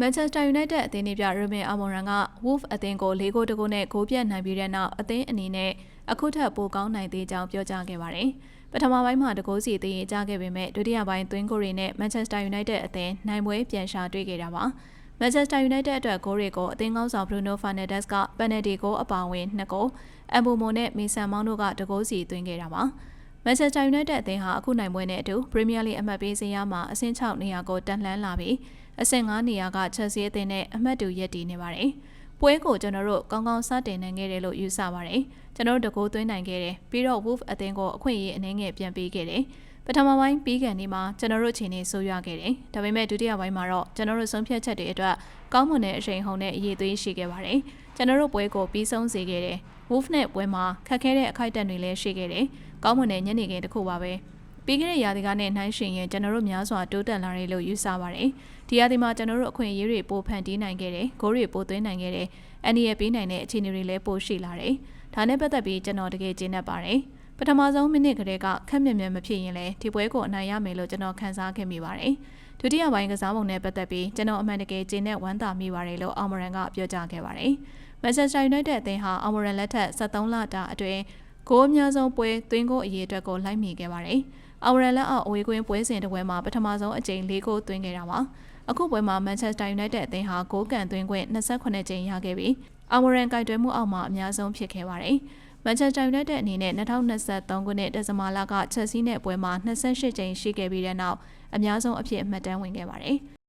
မန်ချက်စတာယူနိုက်တက်အသင်းနေပြရူဘင်အာမော်ရန်က Wolf အသင်းကို၄ဂိုးတကူနဲ့ဂိုးပြတ်နိုင်ပြီးတဲ့နောက်အသင်းအနေနဲ့အခုထပ်ပိုကောင်းနိုင်သေးကြောင်းပြောကြားခဲ့ပါတယ်။ပထမပိုင်းမှာတကိုးစီတည်ရင်ကြားခဲ့ပေမဲ့ဒုတိယပိုင်းသွင်းဂိုးတွေနဲ့မန်ချက်စတာယူနိုက်တက်အသင်းနိုင်ပွဲပြန်ရှာတွေ့ခဲ့တာပါ။မန်ချက်စတာယူနိုက်တက်အတွက်ဂိုးတွေကိုအသင်းကောင်းဆောင်ဘရူနိုဖာနယ်ဒက်စ်ကပန်နယ်တီကိုအပါဝင်2ဂိုးအမ်ဘူမိုနဲ့မီဆန်မောင်းတို့ကတကိုးစီသွင်းခဲ့တာပါ။မန်ချက်စတာယူနိုက်တက်အသင်းဟာအခုနိုင်ပွဲနဲ့အတူပရီးမီးယားလိအမှတ်ပေးစရာမှာအဆင့်6နေရာကိုတက်လှမ်းလာပြီး အဆင့်9နေရာကချက်စီအသင်းနဲ့အမှတ်တူရက်တည်နေပါတယ်။ပွဲကိုကျွန်တော်တို့ကောင်းကောင်းစတင်နိုင်ခဲ့တယ်လို့ယူဆပါတယ်။ကျွန်တော်တို့တကိုးသွင်းနိုင်ခဲ့တယ်။ပြီးတော့ Wolf အသင်းကိုအခွင့်အရေးအနေငယ်ပြန်ပေးခဲ့တယ်။ပထမပိုင်းပြီးကန်ဒီမှာကျွန်တော်တို့အချိန်နေဆိုးရွားခဲ့တယ်။ဒါပေမဲ့ဒုတိယပိုင်းမှာတော့ကျွန်တော်တို့ဆုံးဖြတ်ချက်တွေအတွက်ကောင်းမွန်တဲ့အချိန်ဟုန်နဲ့အရေးသွေးရှိခဲ့ပါတယ်။ကျွန်တော်တို့ပွဲကိုပြီးဆုံးစေခဲ့တယ်။ Wolf နဲ့ပွဲမှာခက်ခဲတဲ့အခိုက်အတန့်တွေလည်းရှိခဲ့တယ်။ကောင်းမွန်တဲ့ညနေခင်းတစ်ခုပါပဲ။ ပြီးခဲ့တဲ့ရာသီကနဲ့နှိုင်းယှဉ်ရင်ကျွန်တော်တို့များစွာတိုးတက်လာတယ်လို့ယူဆပါတယ်။ဒီရာသီမှာကျွန်တော်တို့အခွင့်အရေးတွေပိုဖန်တီးနိုင်ခဲ့တယ်။ဂိုးတွေပိုသွင်းနိုင်ခဲ့တယ်။အန်ဒီရဲ့ပေးနိုင်တဲ့အခြေအနေတွေလည်းပိုရှိလာတယ်။ဒါနဲ့ပတ်သက်ပြီးကျွန်တော်တကယ်ကျေနပ်ပါတယ်။ပထမဆုံးမိနစ်ကလေးကခက်မြက်မြက်မဖြစ်ရင်လည်းဒီပွဲကိုအနိုင်ရမယ်လို့ကျွန်တော်ခံစားခဲ့မိပါတယ်။ဒုတိယပိုင်းကစားပုံနဲ့ပတ်သက်ပြီးကျွန်တော်အမှန်တကယ်ကျေနပ်ဝမ်းသာမိပါတယ်လို့အော်မရန်ကပြောကြားခဲ့ပါတယ်။မန်ချက်စတာယူနိုက်တက်အသင်းဟာအော်မရန်လက်ထက်73လတာအတွင်းဂိုးအများဆုံးပွဲသွင်းဂိုးအရေးအတွက်ကိုလိုက်မိခဲ့ပါတယ်။ အော်မရန်လက်အောက်အဝေးကွင်းပွဲစဉ်တစ်ပွဲမှာပထမဆုံးအကြိမ်၄ဂိုးသွင်းခဲ့တာပါ။အခုပွဲမှာမန်ချက်စတာယူနိုက်တက်အသင်းဟာဂိုးကန်သွင်းခွင့်28ကြိမ်ရခဲ့ပြီးအော်မရန်ကြိုက်တွဲမှုအောက်မှာအများဆုံးဖြစ်ခဲ့ပါတယ်။မန်ချက်စတာယူနိုက်တက်အနေနဲ့2023ခုနှစ်ဒီဇင်ဘာလကချက်စီးနဲ့ပွဲမှာ28ကြိမ်ရှိခဲ့ပြီးတဲ့နောက်အများဆုံးအဖြစ်အမှတ်တမ်းဝင်ခဲ့ပါတယ်။